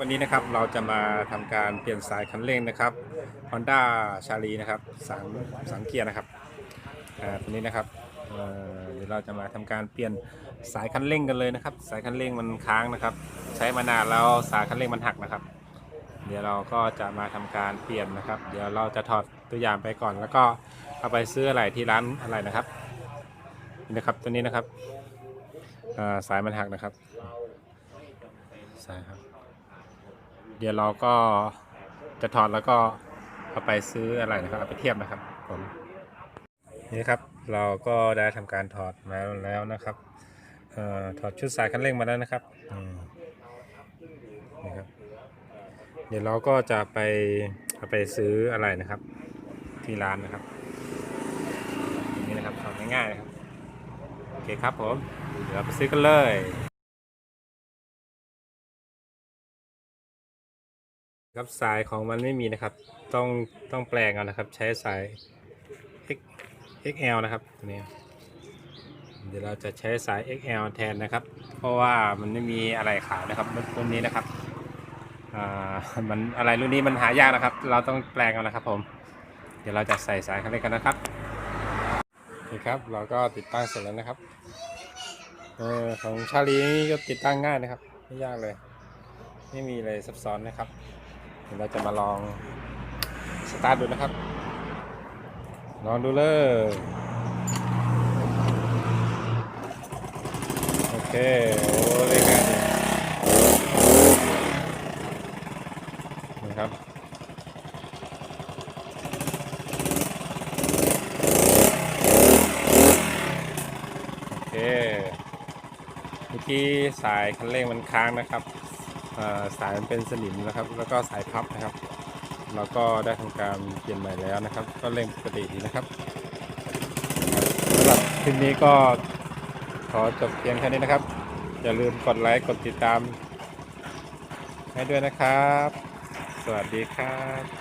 วันนี้นะครับเราจะมาทำการเปลี่ยนสายคันเร่งนะครับ Honda ชาลีนะครับสามสามเกียร์นะครับตัวนี้นะครับเเดี๋ยวเราจะมาทำการเปลี่ยนสายคันเร่งกันเลยนะครับ สายคันเร่งมันค้างนะครับ ใช้มานานแล้วสายคันเร่งมันหักนะครับ เดี๋ยวเราก็จะมาทำการเปลี่ยนนะครับ เดี๋ยวเราจะถอดตัวอย่างไปก่อน แล้วก็เอาไปซื้ออะไรที่ร้านอะไรนะครับนี่นะครับตัวนี้นะครับสายมันหักนะครับสายครับ เดี๋ยวเราก็จะถอดแล้วก็เอาไปซื้ออะไรนะครับเอาไปเทียบนะครับผมนี่ครับเราก็ได้ทำการถอดมาแล้วนะครับเอ่อถอดชุดสายคันเร่งมาแล้วนะครับอืมนี่ครับ เดี๋ยวเราก็จะไปเอาไปซื้ออะไรนะครับ ที่ร้านนะครับนี่นะครับถอดง่ายๆนะครับโอเคครับผมเดี๋ยวเราไปซื้อกันเลย ครับสายของมันไม่มีนะครับ ต้องต้องแปลงเอานะครับ ใช้สาย X XL นะครับตัวนี้เดี๋ยวเราจะใช้สาย XL แทนนะครับ เพราะว่ามันไม่มีอะไรขายนะครับรุ่นนี้นะครับอ่ามันอะไรรุ่นนี้มันหายากนะครับ เราต้องแปลงเอานะครับ ผม เดี๋ยวเราจะใส่สายคันเร่งกันนะครับนี่ครับ เราก็ติดตั้งเสร็จแล้วนะครับเออของชาลีนี่ก็ติดตั้งง่ายนะครับ ไม่ยากเลย ไม่มีอะไรซับซ้อนนะครับ เราจะมาลองสตาร์ทดูนะครับ ลองดูเลย โอเค โอ้เล่นง่ายดีนะครับโอเคเมื่อกี้สายคันเร่งมันค้างนะครับ สายมันเป็นสนิมนะครับ แล้วก็สายพับนะครับ เราก็ได้ทำการเปลี่ยนใหม่แล้วนะครับ ก็เร่งปกติดีนะครับสำหรับคลิปนี้ก็ขอจบเพียงแค่นี้นะครับ อย่าลืมกดไลค์กดติดตามให้ด้วยนะครับ สวัสดีครับ